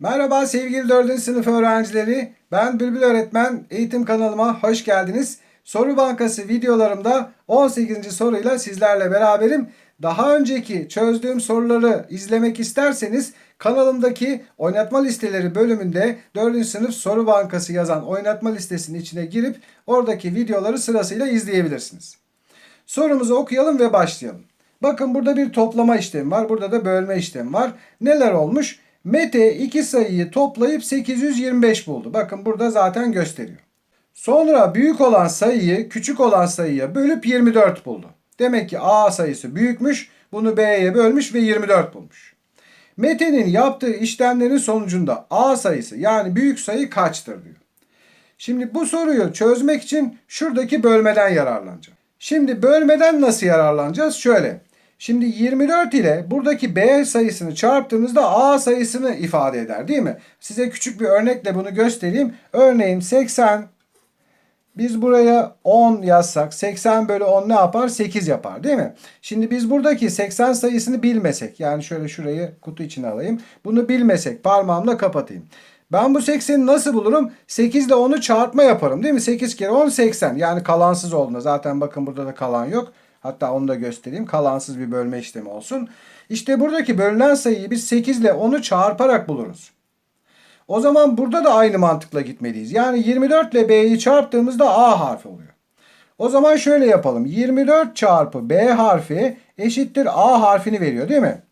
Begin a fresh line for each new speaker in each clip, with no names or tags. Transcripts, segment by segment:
Merhaba sevgili 4. sınıf öğrencileri. Ben Bülbül Öğretmen. Eğitim kanalıma hoş geldiniz. Soru Bankası videolarımda 18. soruyla sizlerle beraberim. Daha önceki çözdüğüm soruları izlemek isterseniz kanalımdaki oynatma listeleri bölümünde 4. sınıf soru bankası yazan oynatma listesinin içine girip oradaki videoları sırasıyla izleyebilirsiniz. Sorumuzu okuyalım ve başlayalım. Bakın burada bir toplama işlemi var. Burada da bölme işlemi var. Neler olmuş? Mete iki sayıyı toplayıp 825 buldu. Bakın burada zaten gösteriyor. Sonra büyük olan sayıyı küçük olan sayıya bölüp 24 buldu. Demek ki A sayısı büyükmüş. Bunu B'ye bölmüş ve 24 bulmuş. Mete'nin yaptığı işlemlerin sonucunda A sayısı yani büyük sayı kaçtır diyor. Şimdi bu soruyu çözmek için şuradaki bölmeden yararlanacağım. Şimdi bölmeden nasıl yararlanacağız? Şöyle. Şimdi 24 ile buradaki B sayısını çarptığımızda A sayısını ifade eder değil mi? Size küçük bir örnekle bunu göstereyim. Örneğin 80 biz buraya 10 yazsak 80 bölü 10 ne yapar? 8 yapar değil mi? Şimdi biz buradaki 80 sayısını bilmesek yani şöyle şurayı kutu içine alayım. Bunu bilmesek parmağımla kapatayım. Ben bu 80'i nasıl bulurum? 8 ile 10'u çarpma yaparım değil mi? 8 kere 10 80 yani kalansız olduğunda zaten bakın burada da kalan yok. Hatta onu da göstereyim. Kalansız bir bölme işlemi olsun. İşte buradaki bölünen sayıyı biz 8 ile 10'u çarparak buluruz. O zaman burada da aynı mantıkla gitmeliyiz. Yani 24 ile B'yi çarptığımızda A harfi oluyor. O zaman şöyle yapalım. 24 çarpı B harfi eşittir A harfini veriyor değil mi?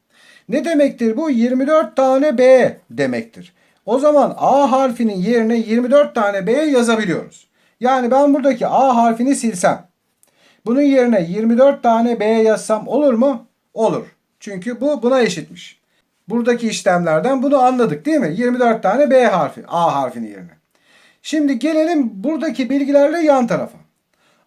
Ne demektir bu? 24 tane B demektir. O zaman A harfinin yerine 24 tane B yazabiliyoruz. Yani ben buradaki A harfini silsem. Bunun yerine 24 tane B yazsam olur mu? Olur. Çünkü bu buna eşitmiş. Buradaki işlemlerden bunu anladık değil mi? 24 tane B harfi A harfinin yerine. Şimdi gelelim buradaki bilgilerle yan tarafa.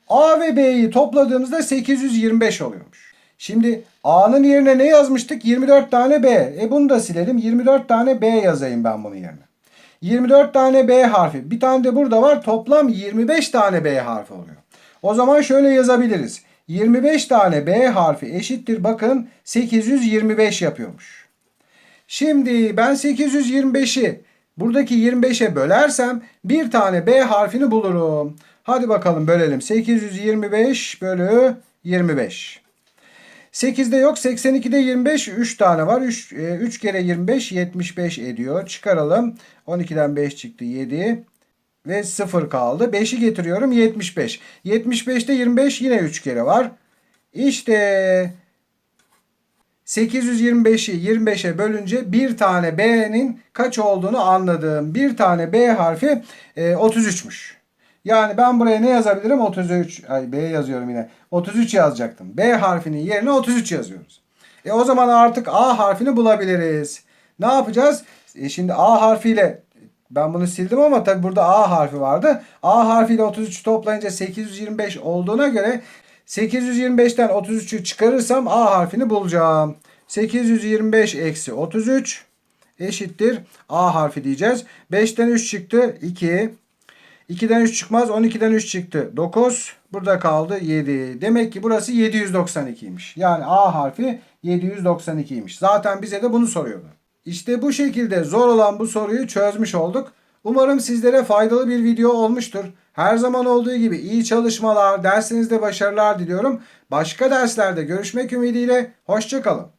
A ve B'yi topladığımızda 825 oluyormuş. Şimdi A'nın yerine ne yazmıştık? 24 tane B. E bunu da silelim. 24 tane B yazayım ben bunun yerine. 24 tane B harfi. Bir tane de burada var. Toplam 25 tane B harfi oluyor. O zaman şöyle yazabiliriz. 25 tane B harfi eşittir. Bakın 825 yapıyormuş. Şimdi ben 825'i buradaki 25'e bölersem bir tane B harfini bulurum. Hadi bakalım bölelim. 825 bölü 25. 8'de yok. 82'de 25 3 tane var. 3, 3 kere 25 75 ediyor. Çıkaralım. 12'den 5 çıktı 7 ve 0 kaldı. 5'i getiriyorum 75. 75'te 25 yine 3 kere var. İşte 825'i 25'e bölünce bir tane B'nin kaç olduğunu anladım. Bir tane B harfi e, 33'müş. Yani ben buraya ne yazabilirim? 33. Ay B yazıyorum yine. 33 yazacaktım. B harfinin yerine 33 yazıyoruz. E o zaman artık A harfini bulabiliriz. Ne yapacağız? E şimdi A harfiyle ben bunu sildim ama tabi burada A harfi vardı. A harfiyle 33 toplayınca 825 olduğuna göre 825'ten 33'ü çıkarırsam A harfini bulacağım. 825 eksi 33 eşittir A harfi diyeceğiz. 5'ten 3 çıktı 2. 2'den 3 çıkmaz 12'den 3 çıktı 9. Burada kaldı 7. Demek ki burası 792'ymiş. Yani A harfi 792'ymiş. Zaten bize de bunu soruyordu. İşte bu şekilde zor olan bu soruyu çözmüş olduk. Umarım sizlere faydalı bir video olmuştur. Her zaman olduğu gibi iyi çalışmalar, dersinizde başarılar diliyorum. Başka derslerde görüşmek ümidiyle, hoşçakalın.